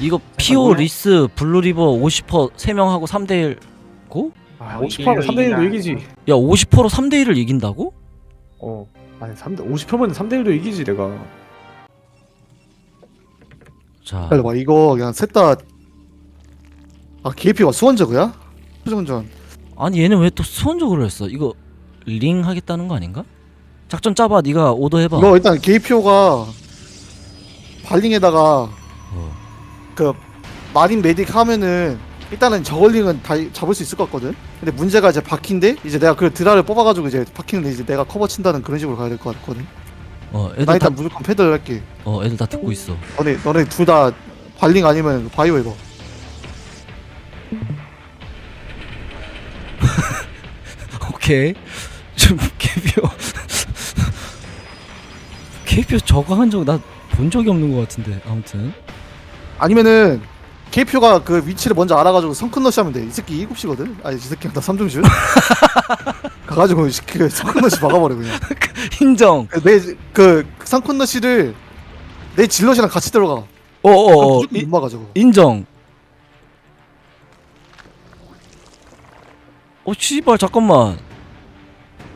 이거 피오 뭐야? 리스 블루리버 50% 3명 하고 3대 1 고? 아, 아, 50%면 3대 1로 이긴다. 이기지. 야 50% 3대 1을 이긴다고? 어. 아니 3대 50%면 3대 1로 이기지 내가. 자 기다려봐 이거 그냥 셋다 아 KP가 수원저그야? 표정전 아니 얘는 왜 또 수원적으로 했어? 이거 링 하겠다는 거 아닌가? 작전 짜봐 네가 오더 해봐 이거 일단 KPO가 발링에다가 어. 그 마린 메딕 하면은 일단은 저걸링은 다 잡을 수 있을 것 같거든. 근데 문제가 이제 바퀴인데 이제 내가 그 드라를 뽑아가지고 이제 바퀴는 이제 내가 커버 친다는 그런 식으로 가야 될 것 같거든. 어나 애들 다 일단 무조건 패드를 할게. 어 애들 다 듣고 있어. 너네 너네 둘 다 발링 아니면 바이오 해봐. 오케이. 좀 KPO KPO 저거 한 적 나 본 적이 없는 것 같은데 아무튼 아니면은 KPO가 그 위치를 먼저 알아가지고 성큰러시 하면 돼 이 새끼 7시거든 아니 이 새끼 나 3점슛 가가지고 그 성큰러시 막아버려 그냥 인정 내그 상콘너씨를 내 질럿이랑 같이 들어가. 어어어 무조건 못 막아가지고. 인정 어 씨발 잠깐만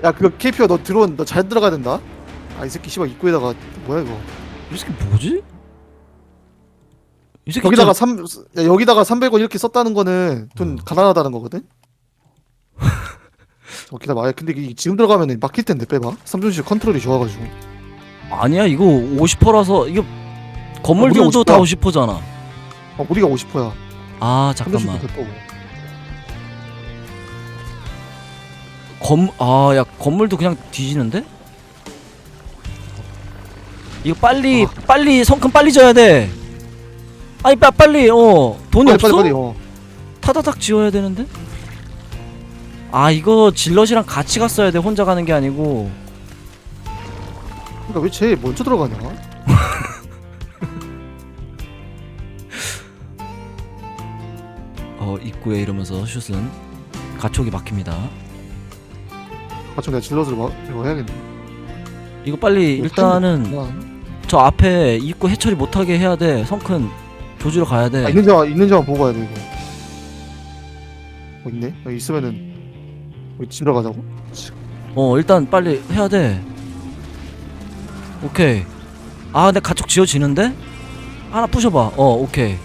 야 그거 KPO 너 들어온 너잘 들어가야 된다. 아 이 새끼 씨발 입구에다가 뭐야 이거. 이 새끼 뭐지? 이 새끼 여기다가 진짜- 3 야, 여기다가 300원 이렇게 썼다는 거는 돈 어. 가난하다는 거거든. 어 기다려 봐. 근데 이게 지금 들어가면 막힐 텐데 빼봐. 삼준 씨 컨트롤이 좋아가지고. 아니야 이거 50%라서 이거 아, 건물들도 다 50%잖아 어 우리가 50%야. 아 잠깐만 삼준씨 건, 아, 야, 건물도 그냥 뒤지는데? 이거 빨리, 아. 빨리, 성큼 빨리 져야 돼. 아니, 빠, 빨리, 어, 돈이 빨리 없어? 빨리 빨리. 어. 타다닥 지어야 되는데? 아, 이거 질럿이랑 같이 갔어야 돼. 혼자 가는 게 아니고. 그러니까 왜 제일 먼저 들어가냐? 어, 입구에 이러면서 슛은 가촉이 막힙니다. 아좀 내가 질럿을 막 이거 해야겠네. 이거 빨리, 뭐 일단은 아, 저 앞에 입구 해처리 못하게 해야 돼. 성큰 조지러 가야 돼. 아, 있는 데만 있는 데만 보고 가야 돼 이거. 뭐 있네? 여기 있으면은 우리 집 들어가자고. 어 일단 빨리 해야 돼 오케이 아 근데 가축 지어지는데? 하나 부셔봐 어 오케이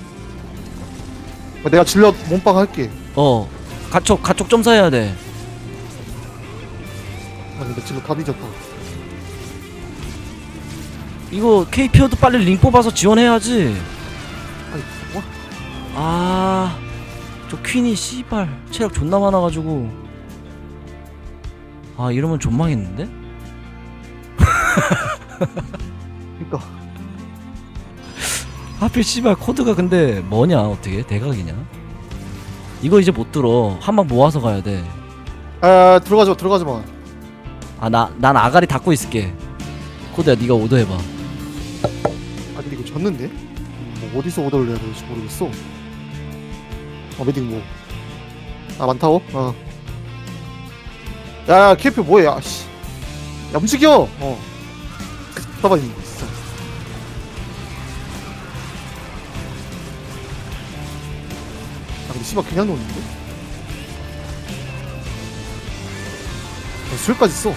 어, 내가 질럿 몸빵 할게. 어 가축 가축 점사 해야 돼 아 근데 질럿 다 뒤졌다. 이거 KPO도 빨리 링 뽑아서 지원해야지? 아 저 퀸이 씨발 체력 존나 많아가지고 아 이러면 존망했는데? 그니까 하필 씨발 코드가 근데 뭐냐 어떻게 대각이냐 이거 이제 못 들어 한 방 모아서 가야 돼아 아 들어가지 마 들어가지 마. 나난 아가리 닫고 있을게 코드야 네가 오더 해봐 아 근데 이거 졌는데? 뭐 어디서 오더를 내야 될지 모르겠어. 어 메딩 뭐. 아 많다고? 어. 야야 케이프 뭐해? 야 씨. 야 움직여. 어. 봐봐 이거 진짜. 아 근데 씨발 그냥 놓는데? 야, 수혈까지 써.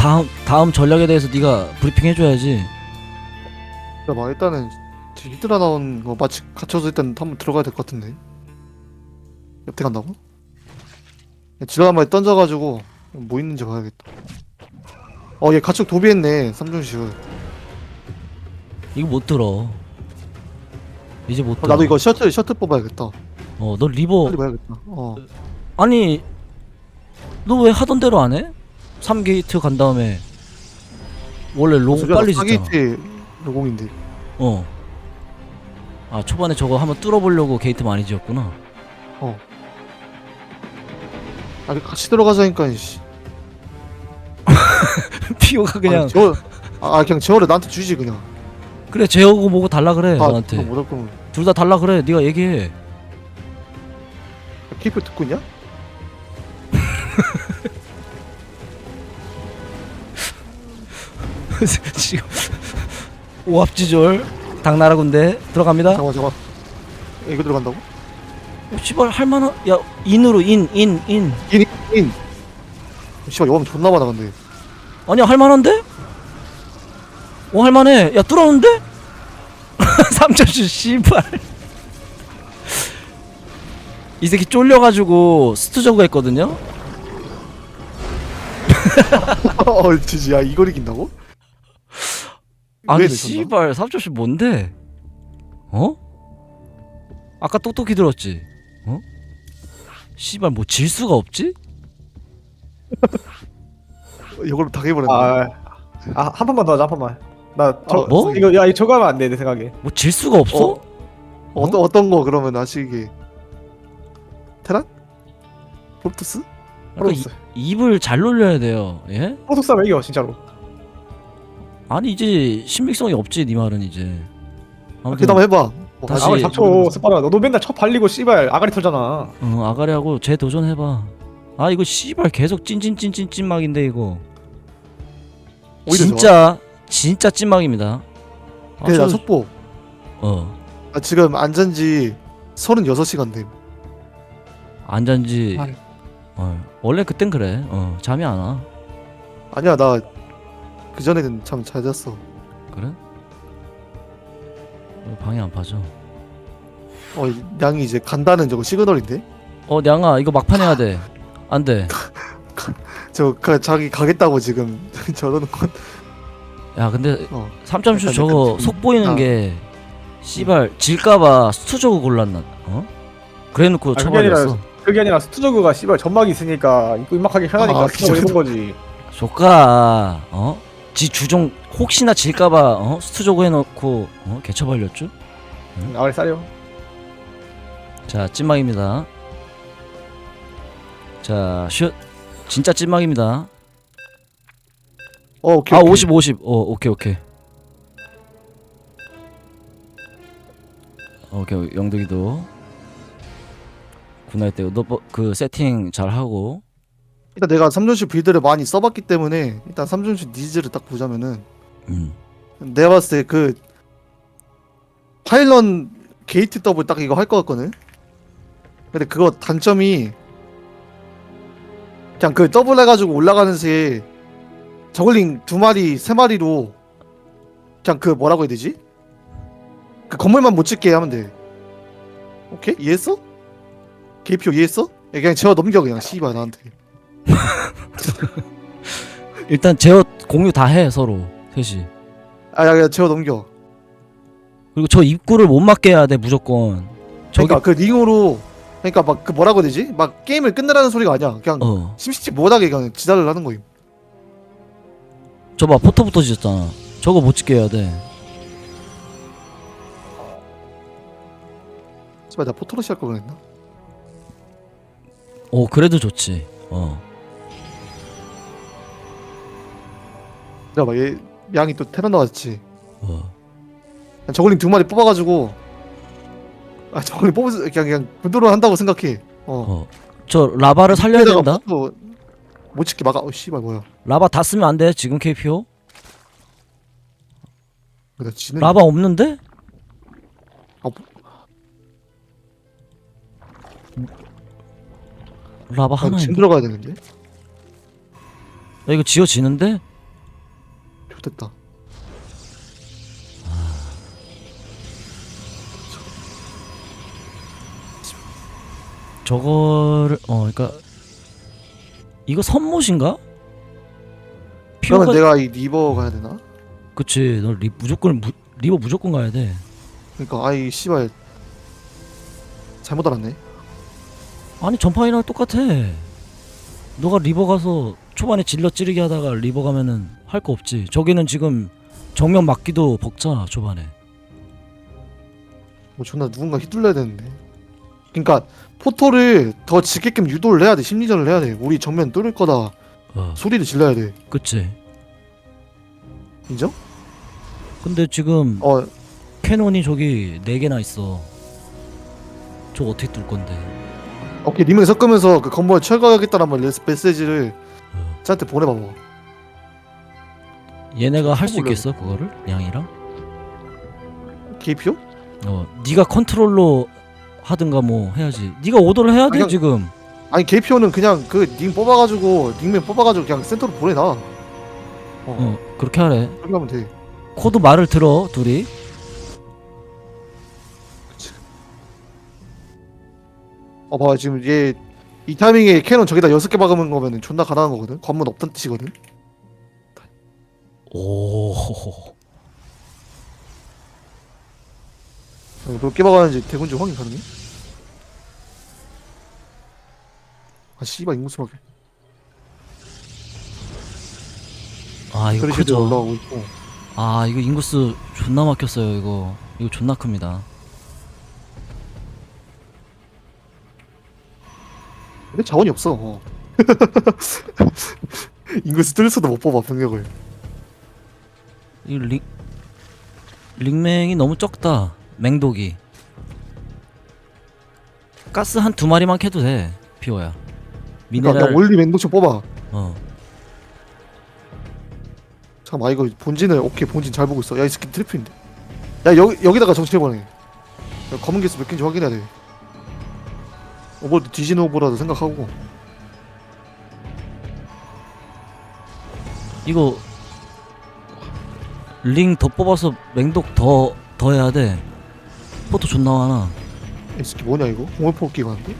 다음 다음 전략에 대해서 네가 브리핑 해줘야지. 야봐 일단은 지금 히드라 나온 거 마치 갇혀서 일단 한번 들어가야 될 것 같은데 옆에 간다고? 질러 한 마리 던져가지고 뭐 있는지 봐야겠다 어 얘 가축 도비했네 삼중슛 이거 못 들어. 이제 못 어, 들어. 나도 이거 셔틀 셔틀 뽑아야겠다 어 너 리버 빨리 봐야겠다 어 아니 너 왜 하던 대로 안 해? 3게이트 간 다음에 원래 로고 빨리 짓잖아. 사게이트 로공인데 어. 아 초반에 저거 한번 뚫어보려고 게이트 많이 지었구나. 아 같이 들어가자니까 씨. 피오가 그냥 아니, 저, 아 그냥 재워를 나한테 주지 그냥 그래 재우고 뭐고 달라 그래 아 너한테 그거 못할 거면 둘 다 달라 그래 네가 얘기해 케이프 듣고 있냐? 지금 오합지졸 당나라 군대 들어갑니다 잠깐만 잠깐만 이거 들어간다고? 어, 씨발 할만한 야 인으로 인 인 인 인! 인! 씨발 여왕 존나 많아 근데 아니야 할만한데? 어 할만해 야 뚫었는데? 3점슛 씨발 이 새끼 쫄려가지고 스투저그가 있거든요? 어 지지 야 이걸 이긴다고? 아니? 씨발 3점슛 뭔데? 어? 아까 똑똑히 들었지? 어? 씨발 뭐 질 수가 없지? 이걸로 당해버렸네 아, 아, 한 판만 더 하자, 한 판만. 나, 저, 어, 뭐? 이거, 야, 이 저거 하면 안 돼, 내 생각에. 뭐 질 수가 없어? 어? 어떤 어떤 거 그러면 아시게 테란? 그러니까 이, 입을 잘 놀려야 돼요 예? 프로토스 하면 이겨, 진짜로. 아니 이제 신빙성이 없지 네 말은 이제. 아무튼 그다음 해봐. 뭐 다시- 아가리 잡초, 스파라. 너도 맨날 첫 발리고, 씨발, 아가리 털잖아. 어, 아가리하고 재도전 해봐. 아 이거 씨발 계속 찐찐찐찐 찐막인데 이거. 오히려 진짜 진짜 찐막입니다. 아, 그래 나 저- 속보. 어. 나 지금 앉은지 36시간 됨. 안 잔지 아유. 어, 원래 그땐 그래. 어 잠이 안 와. 아니야 나 그 전에는 참잘 잤어 그래? 왜 방해 안 파죠 어 이- 양이 이제 간다는 저거 시그널인데? 어 냥아 이거 막판 해야 돼 안 돼 저 그, 자기 가겠다고 지금 저러는 건 야 근데 어. 3점슛 약간 저거 약간 속 보이는 아. 게 씨발 질까봐 스투저그 골랐나 어? 그래놓고 아, 그게 쳐버렸어 그게 아니라 스투저그가, 씨발, 전막이 있으니까, 입고 입막하기 편하니까 아, 스투저그 그 해본 거지. 조카 어? 지 주종 혹시나 질까봐 어? 스투저그 해놓고 어? 개처벌렸죠? 아가리 싸려. 자 찐막입니다 자슛 진짜 찐막입니다 어 오케이 아 오케이. 50 50 어 오케이 오케이 오케이 영득이도 군할 때너그 세팅 잘 하고 일단 내가 3점슛 빌드를 많이 써봤기 때문에 일단 3점슛 니즈를 딱 보자면은 음. 내가 봤을 때 그 파일런 게이트 더블 딱 이거 할 것 같거든? 근데 그거 단점이 그냥 그 더블 해가지고 올라가는 새에 저글링 두 마리 세 마리로 그냥 그 뭐라고 해야 되지? 그 건물만 못 짓게 하면 돼. 오케이? 이해했어? KPO 이해했어? 야, 그냥 제어 넘겨 그냥. 씨발 나한테 일단 제어 공유 다 해 서로. 셋이. 아 야 야, 제어 넘겨. 그리고 저 입구를 못 막게 해야 돼 무조건. 저기 그러니까 그 링으로 그러니까 막 그 뭐라고 해야 되지? 막 게임을 끝내라는 소리가 아니야. 그냥 어. 심시티 못하게 그냥 지달을 하는 거임. 저봐 포터부터 지었잖아. 저거 못 찍게 해야 돼. 씨발 나 포토로시 할걸 그랬나? 오 그래도 좋지. 어 내가 막 얘 양이 또 테란 나왔지. 어. 저글링 두 마리 뽑아가지고 아 저글링 뽑으 그냥 그냥 분도를 한다고 생각해. 어. 어. 저 라바를 살려야 된다 포토 못 찍게 막아. 어 씨발 뭐야? 라바 다 쓰면 안 돼 지금 KPO 나 지는. 라바 없는데? 아, 뭐- 라바 아, 하나 지금 있는데? 들어가야 되는데. 야 이거 지어지는데? 좋됐다. 저거를 어 그러니까 이거 선못인가? 그러면 피오가 내가 이 리버 가야 되나? 그치 너 리, 무조건 무, 리버 무조건 가야 돼 그러니까 아이 씨발 잘못 알았네. 아니 전파이랑 똑같아 너가 리버 가서 초반에 질러 찌르기 하다가 리버 가면은 할 거 없지 저기는 지금 정면 맞기도 벅차 초반에 뭐 존나 누군가 휘둘러야 되는데. 그러니까 포토를 더 짓게끔 유도를 해야 돼. 심리전을 해야 돼. 우리 정면 뚫을 거다. 어 소리를 질러야 돼 그치 인정? 근데 지금 어 캐논이 저기 4개나 있어 저거 어떻게 뚫 건데 오케이 리밍 섞으면서 그 건물 철거하겠다는 말 레스 메시지를 어. 쟤한테 보내봐봐 얘네가 할 수 몰라. 있겠어 그거를? 양이랑? KPO? 어 네가 컨트롤로 하든가 뭐 해야지 네가 오더를 해야 돼 그냥- 지금 아니 KPO는 그냥 그링 뽑아가지고 링맨 뽑아가지고 그냥 센터로 보내놔 어, 어 그렇게 하래 그렇게 하면 돼 코드 말을 들어 둘이 어 봐봐 지금 얘 이 타이밍에 캐논 저기다 여섯 개 박으면 거면은 존나 가난한 거거든? 관문 없던 뜻이거든? 오. 어, 몇개 박았는지 대군주 확인 가능해? 아 씨발 인구수 막혀 아 이거 크죠. 올라가고 있고. 아 이거 인구수 존나 막혔어요 이거. 이거 존나 큽니다 근데 자원이 없어. 어. 인구수 뜰 수도 못 뽑아 병력을. 이 링, 링맹이 너무 적다 맹독이. 가스 한 두 마리만 캐도 돼 피오야. 그러니까 미네랄 그냥 올리 맹독충 뽑아. 어. 잠깐만 아, 이거 본진을 오케이 본진 잘 보고 있어. 야이 새끼 트리플인데. 야 여기, 여기다가 정치해보내 야, 검은 개수 몇 개인지 확인해야 돼 오버도 뒤지는 오버라도 생각하고. 이거 링 더 뽑아서 맹독 더 더 해야 돼. 포토 존나 많아. 이 새끼 뭐냐 이거? 공업포기 가는데?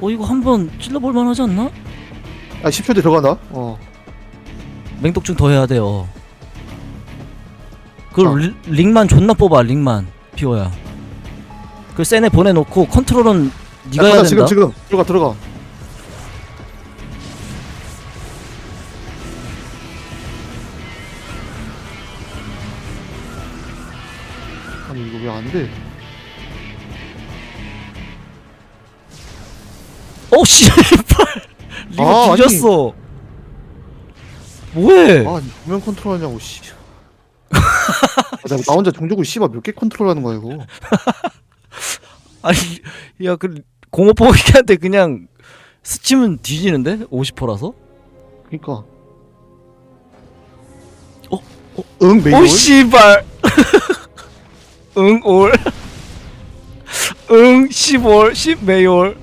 어 이거 한번 찔러볼 만하지 않나? 아 10초 뒤에 들어간다 어. 맹독충 더 해야 돼요. 그 링만 존나 뽑아 링만. 피오야. 그 센에 보내놓고 컨트롤은 네가 야, 해야 된다 지금 지금. 들어가 들어가. 아니 이거 왜 안 돼? 어 씨발 아, 아니. 뒤졌어. 뭐해? 아 보면 컨트롤하냐고 씨. 아, 나, 나 혼자 종족을 씨발 몇 개 컨트롤하는 거야 이거 아니 야그 공업포기한테 그냥 스치면 뒤지는데? 50%라서? 그니까. 어? 어? 응 메이올? 오 씨발. 응올. 응 10월 10 메이올.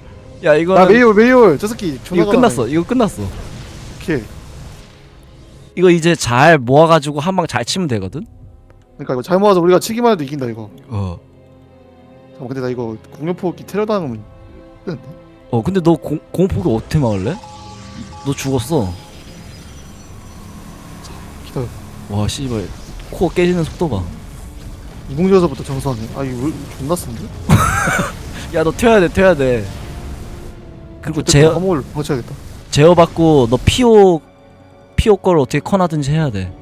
야나 이거는 메이올 메이올. 저 새끼 존나 이거 끝났어 이거 끝났어. 오케이. 이거 이제 잘 모아가지고 한 방 잘 치면 되거든? 그러니까 이거 잘 모아서 우리가 치기만 해도 이긴다 이거. 어. 잠깐 근데 나 이거 공룡포기 테러 당하면 어 근데 너 공, 공포기 어떻게 막을래? 너 죽었어. 기다려. 와 씨발. 코어 깨지는 속도 봐 이공지어서부터 정수하네. 아 이거 왜 존나 쓴데? 야너 튀어야 돼 튀어야 돼. 그리고 제어 제어를 버텨야겠다. 제어 받고 너 피오 피오 걸 어떻게 커나든지 해야 돼.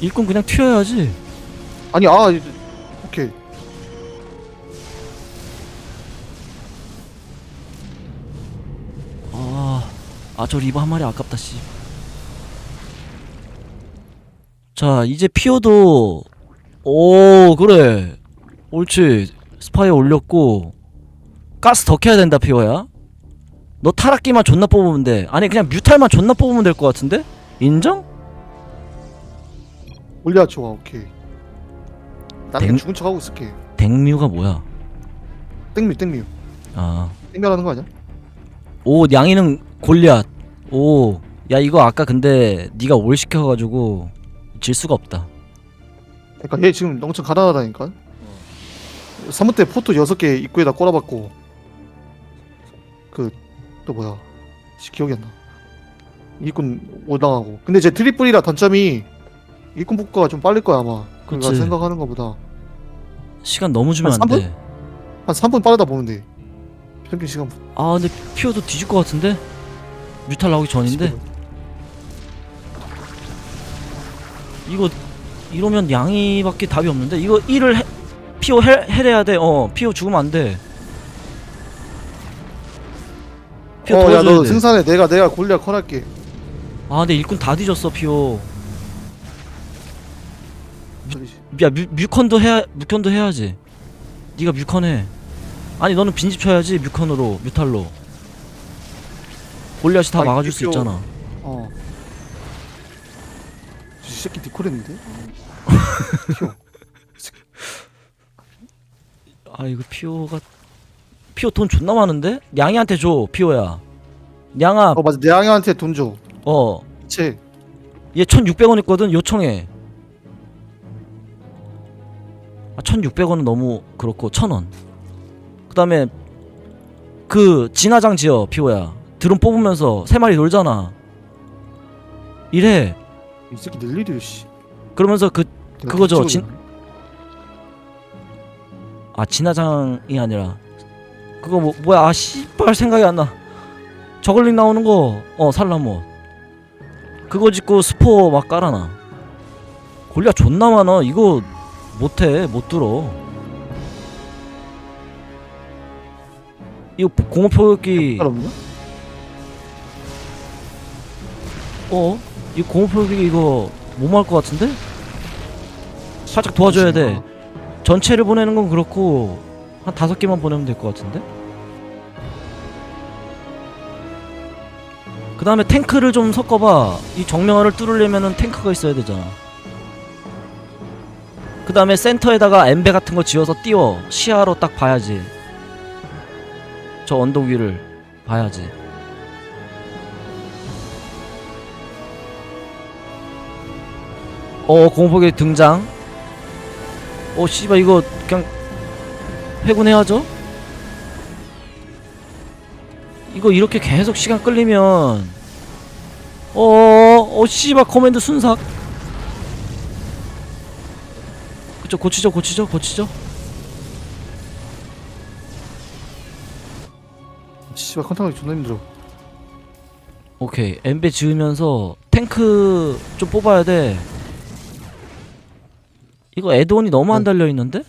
일꾼 그냥 튀어야지. 아니 아 이제- 아아저 리버 한 마리 아깝다 씨 자 이제 피오도 오 그래. 옳지. 스파이어 올렸고. 가스 더 캐야 된다 피오야. 너 타락기만 존나 뽑으면 돼. 아니 그냥 뮤탈만 존나 뽑으면 될 것 같은데? 인정? 올려 좋아 오케이. 나는 그냥 땡- 죽은 척하고 있을게. 댕뮤가 뭐야? 땡뮤 땡뮤. 아. 땡뮤라는 거 아니야? 오 양이는 골리앗. 오 야 이거 아까 근데 네가 올 시켜가지고 질 수가 없다. 그러니까 얘 지금 엄청 가난하다니까. 사무 때 포토 6개 입구에다 꼬라박고. 그 또 뭐야? 씨, 기억이 안 나. 일꾼 오당하고. 근데 제 트리플이라 단점이 일꾼 복구가 좀 빨릴 거야 아마. 그니까 그치. 생각하는 거보다. 시간 너무 주면 한 안돼. 한 3분 빠르다 보면 돼. 평균 시간. 아 근데 피오도 뒤질 것 같은데? 뮤탈 나오기 전인데? 이거 이러면 양이밖에 답이 없는데? 이거 1을 해, 피오 해, 해래야 돼 어 피오 죽으면 안 돼. 피오 어야 도와줘야 너 돼. 생산해. 내가 내가 골리앗 컬할게. 아 근데 일꾼 다 뒤졌어 피오. 저기지. 야 뮤, 뮤컨도 해야 뮤컨도 해야지. 네가 뮤컨 해. 아니 너는 빈집 쳐야지 뮤컨으로 뮤탈로 골리앗이 다 아니, 막아줄 수 피오. 있잖아 어. 이 새끼 니콜했는데? 아 이거 피오가 피오 돈 존나 많은데? 양이한테 줘 피오야 양아 어 맞아 내 양이한테 돈 줘. 어얘 채. 1600원 있거든 요청해 아 1600원은 너무 그렇고 1000원 그 다음에 그 진화장 지어 피오야 드론 뽑으면서 세 마리 놀잖아 이래 이 새끼 늘 일이야 씨. 그러면서 그 내가 그거죠, 다 진-. 아 진화장이 아니라 그거 뭐 뭐야 아 씨발 생각이 안 나. 저글링 나오는 거 어 살라모 그거 짓고 스포 막 깔아놔. 골리앗 존나 많아. 이거 못해 못 들어. 이거 공업 포격기 살 없냐? 어? 이 공업 포격기 이거 못할 것 같은데? 살짝 도와줘야 돼. 전체를 보내는 건 그렇고 한 다섯 개만 보내면 될 것 같은데? 그 다음에 탱크를 좀 섞어봐 이 정면화를 뚫으려면은 탱크가 있어야 되잖아 그 다음에 센터에다가 엠베 같은 거 지어서 띄워 시야로 딱 봐야지 저 언덕 위를 봐야지 어 공포계 등장. 어 씨발 이거 그냥 회군해야죠? 이거 이렇게 계속 시간 끌리면 어어 씨발 커맨드 순삭. 그쵸 고치죠 고치죠 고치죠. 씨발 컨택하기 존나 힘들어. 오케이 엠베 지으면서 탱크 좀 뽑아야 돼 이거 에드온이 너무 안 네. 달려 있는데?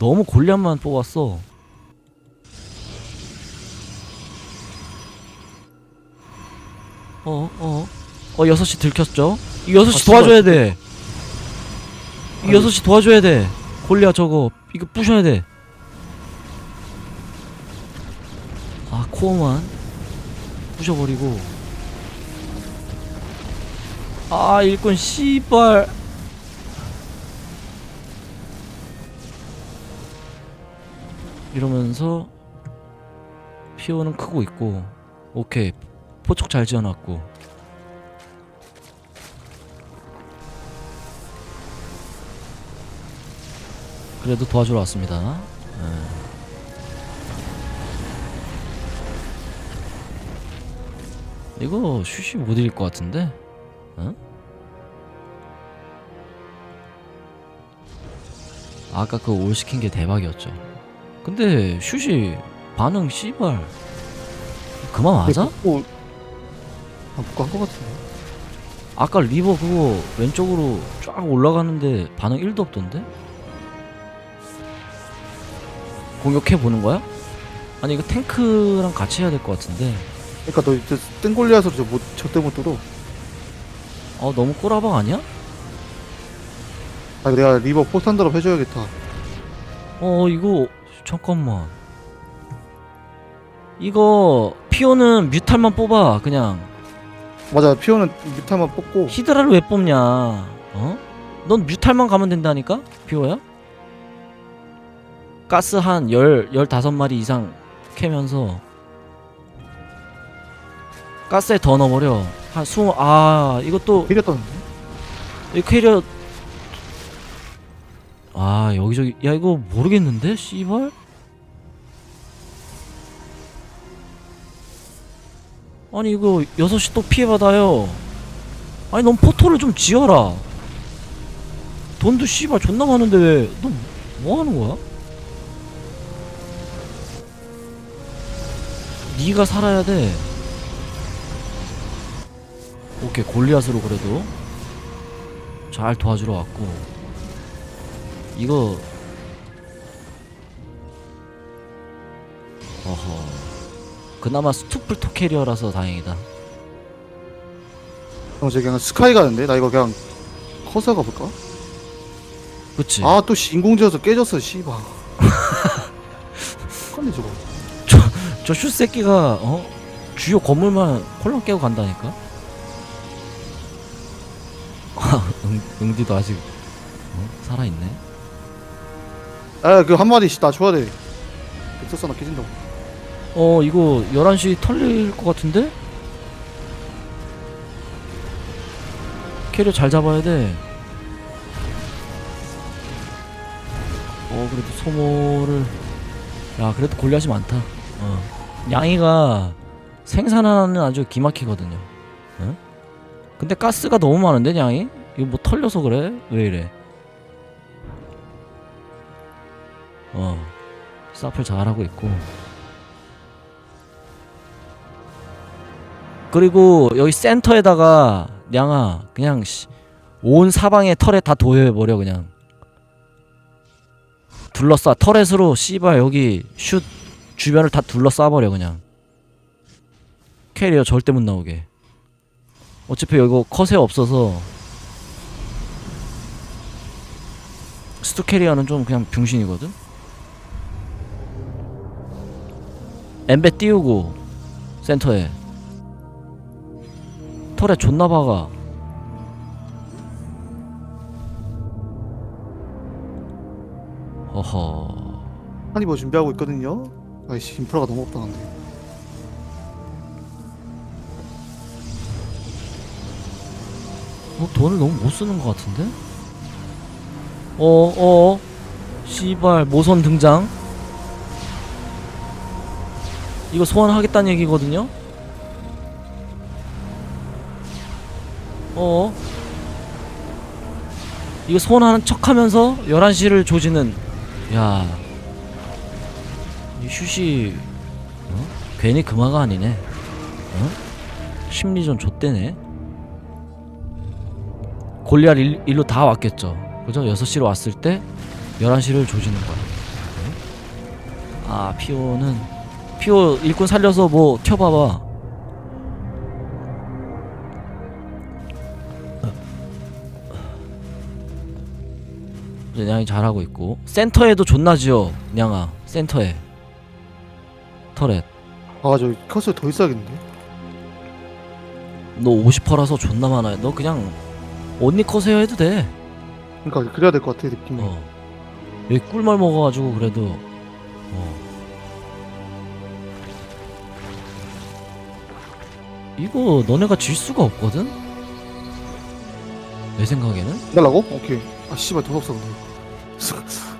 너무 골리앗만 뽑았어 어, 어, 어, 6시 들켰죠? 이 6시 아. 도와줘야 돼. 이 아니. 6시 도와줘야 돼. 골리앗 저거, 이거 부셔야 돼. 아, 코어만 부셔버리고. 아, 일꾼, 씨발. 이러면서 피오는 크고 있고 오케이. 포촉 잘 지어놨고. 그래도 도와주러 왔습니다. 예. 이거 슈시 못 이길 것 같은데? 어? 아까 그올 시킨 게 대박이었죠 근데 슈시 반응 씨발 그만 맞아? 뭐 아, 못간 거 같은데. 아까 리버 그거 왼쪽으로 쫙 올라가는데 반응 1도 없던데? 공격해 보는 거야? 아니 이거 탱크랑 같이 해야 될 것 같은데 그러니까 너 이제 뜬골리아서 저못 절대 못 뚫어. 어 너무 꼬라박 아니야? 아 내가 리버 포스탄 드랍 해줘야겠다. 어 이거 잠깐만 이거 피오는 뮤탈만 뽑아 그냥 맞아 피오는 뮤타만 뽑고 히드라를 왜 뽑냐 어? 넌 뮤탈만 가면 된다니까? 피오야? 가스 한 열, 열다섯 마리 이상 캐면서 가스에 더 넣어버려 한 스무 아 이것도 피려 떴는데. 이 캐리어 아 여기저기 야 이거 모르겠는데? 씨발? 아니 이거 6시 또 피해받아요. 아니 넌 포토를 좀 지어라. 돈도 씨발 존나 많은데 왜 너 뭐하는 거야? 네가 살아야 돼. 오케이 골리앗으로 그래도. 잘 도와주러 왔고 이거 어허 그나마 스투플 토캐리어라서 다행이다 어, 저 그냥 스카이 가는데? 나 이거 그냥 커서 가볼까? 그치 아, 또 씨, 인공지어서 깨졌어, 씨발. 어떡하네, 저거. 저 슛 새끼가 어 주요 건물만 홀랑 깨고 간다니까 아, 응, 응디도 아직 어? 살아있네 아, 그 한마디, 씨, 나 줘야 돼. 엑소스 하나 깨진다고. 어 이거 11시 털릴 것 같은데? 캐리어 잘 잡아야 돼. 어 그래도 소모를 야 그래도 골리앗이 많다. 어 양이가 생산하는 아주 기막히거든요. 어? 근데 가스가 너무 많은데 양이? 이거 뭐 털려서 그래? 왜 이래? 어 사플 잘하고 있고. 그리고 여기 센터에다가 냥아 그냥 씨, 온 사방에 털에 다 도여버려 그냥. 둘러싸 터렛으로 씨발 여기 슛 주변을 다 둘러싸버려 그냥. 캐리어 절대 못 나오게. 어차피 이거 컷에 없어서 스투 캐리어는 좀 그냥 병신이거든 엠베 띄우고 센터에 털에 존나 박아. 어허. 한이버 준비하고 있거든요. 아이씨, 인프라가 너무 없다, 근데. 어, 돈을 너무 못 쓰는 것 같은데? 어, 어. 씨발, 모선 등장. 이거 소환하겠다는 얘기거든요? 어. 이거 소환하는 척 하면서 11시를 조지는, 야. 이 슛이, 어? 괜히 금화가 아니네. 어? 심리전 좆대네. 골리앗 일, 일로 다 왔겠죠. 그죠? 6시로 왔을 때 11시를 조지는 거야. 네? 아, 피오는 피오 일꾼 살려서 뭐 켜봐봐. 이제 냥이 잘하고 있고 센터에도 존나 지어 냥아 센터에 터렛 아, 저 컷을 더 있어야겠는데? 너 50%라서 존나 많아 너 그냥 언니 커세어 해도 돼 그러니까 그래야 될 것 같아, 느낌이. 어. 여기 꿀말 먹어가지고 그래도 어. 이거 너네가 질 수가 없거든? 내 생각에는? 기다라고? 오케이. 아, 씨발, 돈 없어, 근데.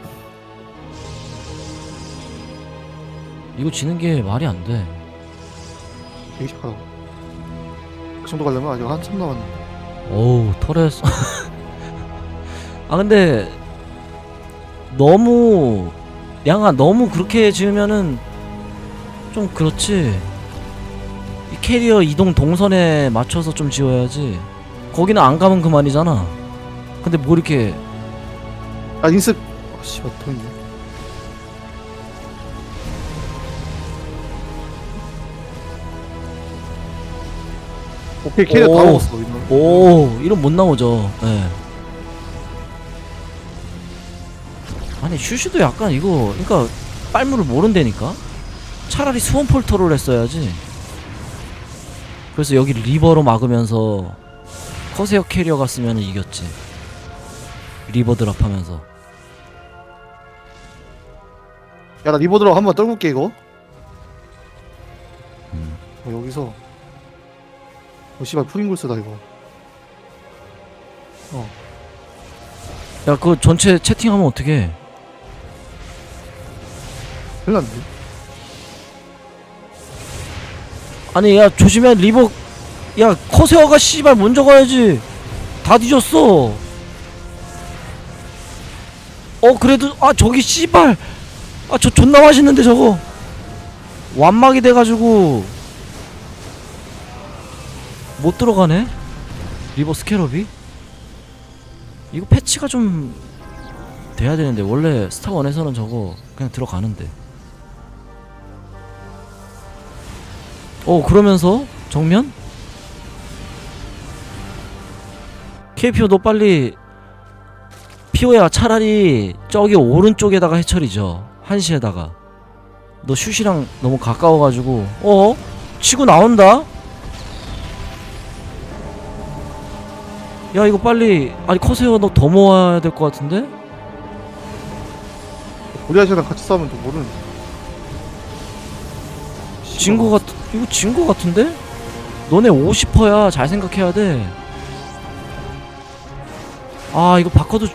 이거 지는 게 말이 안 돼. 되게 싶하다고. 그 정도 가려면 아직 한참 남았는데. 어우 털에 아 근데 너무 양아 너무 그렇게 지으면은 좀 그렇지 이 캐리어 이동 동선에 맞춰서 좀 지어야지 거기는 안 가면 그만이잖아 근데 뭐 이렇게 아, 인습. 아, 돈 있네. 오케이, 캐리어 다 오. 먹었어, 이거. 오 이런 못 나오죠 예 아니 슈슈도 약간 이거 그러니까 빨무를 모른다니까 차라리 수원 폴터를 했어야지 그래서 여기 리버로 막으면서 커세어 캐리어 갔으면 이겼지 리버 드랍하면서 야, 나 리버드로 한번 떨굴게, 이거. 음. 어, 여기서. 어, 씨발, 프링글스다, 이거. 야 그거 전체 채팅하면 어떡해 큰일 났네. 아니 야 조심해. 리버 야 커세어가 씨발 먼저 가야지. 다 뒤졌어. 어 그래도 아 저기 씨발. 아 저 존나 맛있는데 저거. 완막이 돼가지고. 못 들어가네? 리버 스캐럽이? 이거 패치가 좀 돼야 되는데 원래 스타원에서는 저거 그냥 들어가는데 어 그러면서 정면 KPO 너 빨리 피오야 차라리 저기 오른쪽에다가 해처리죠 한시에다가 너 슛이랑 너무 가까워가지고 어? 치고 나온다? 야 이거 빨리 아니 커세요 너 더 모아야 될 것 같은데? 고리아시랑 같이 싸우면 또 모르는. 진 거 같.. 이거 진 거 같은데? 너네 50%야 잘 생각해야 돼아 이거 바꿔도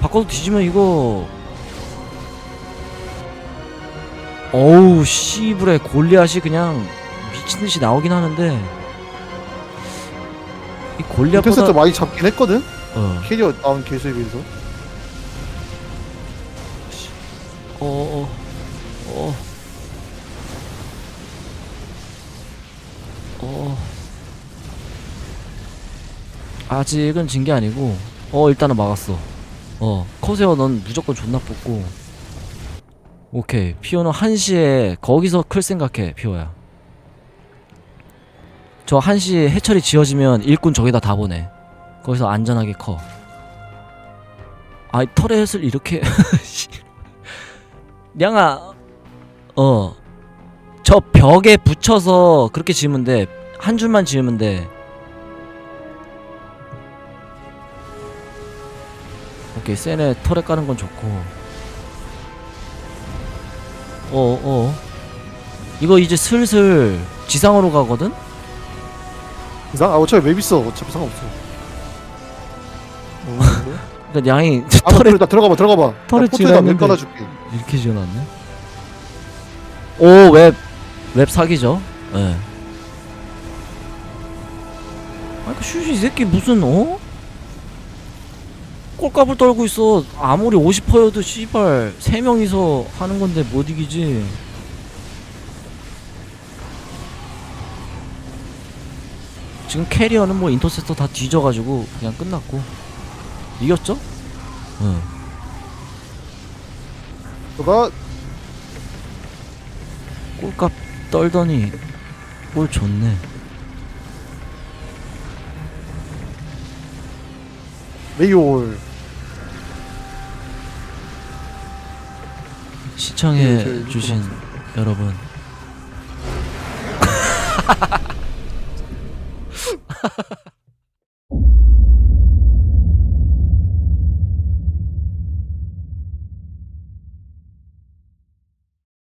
바꿔도 뒤지면 이거 어우 씨불에 골리앗이 그냥 미친듯이 나오긴 하는데 이 테스트 골리앗보다 많이 잡긴 했거든. 어, 캐리어 나온 개수에 비해서. 어, 아직은 진 게 아니고, 어, 일단은 막았어. 어, 커세어 넌 무조건 존나 뽑고. 오케이. 피오는 1시에 거기서 클 생각해, 피오야. 저 1시에 해철이 지어지면 일꾼 저기다 다 보내. 거기서 안전하게 커. 아이, 터렛을 이렇게. 냥아 어 저 벽에 붙여서 그렇게 지으면 돼한 줄만 지으면 돼 오케이 세네 털에 까는 건 좋고 어어 이거 이제 슬슬 지상으로 가거든 이상? 아 어차피 맵 있어. 어차피 상관없어. 어, 그래? 그러니까 양이 아, 털에 그래, 나 들어가봐, 들어가봐. 털에 나 포트에다 맵 지났는데. 깔아줄게. 이렇게 지어놨네 오웹웹 웹 사기죠 예 아니 그 슈시 이 새끼 무슨 어? 꼴값을 떨고 있어. 아무리 50%여도 씨발 3명이서 하는 건데 못 이기지. 지금 캐리어는 뭐 인터셉터 다 뒤져가지고 그냥 끝났고. 이겼죠? 응. 너가 꼴값 떨더니 꼴 좋네. 메이올. 시청해 네, 주신 여러분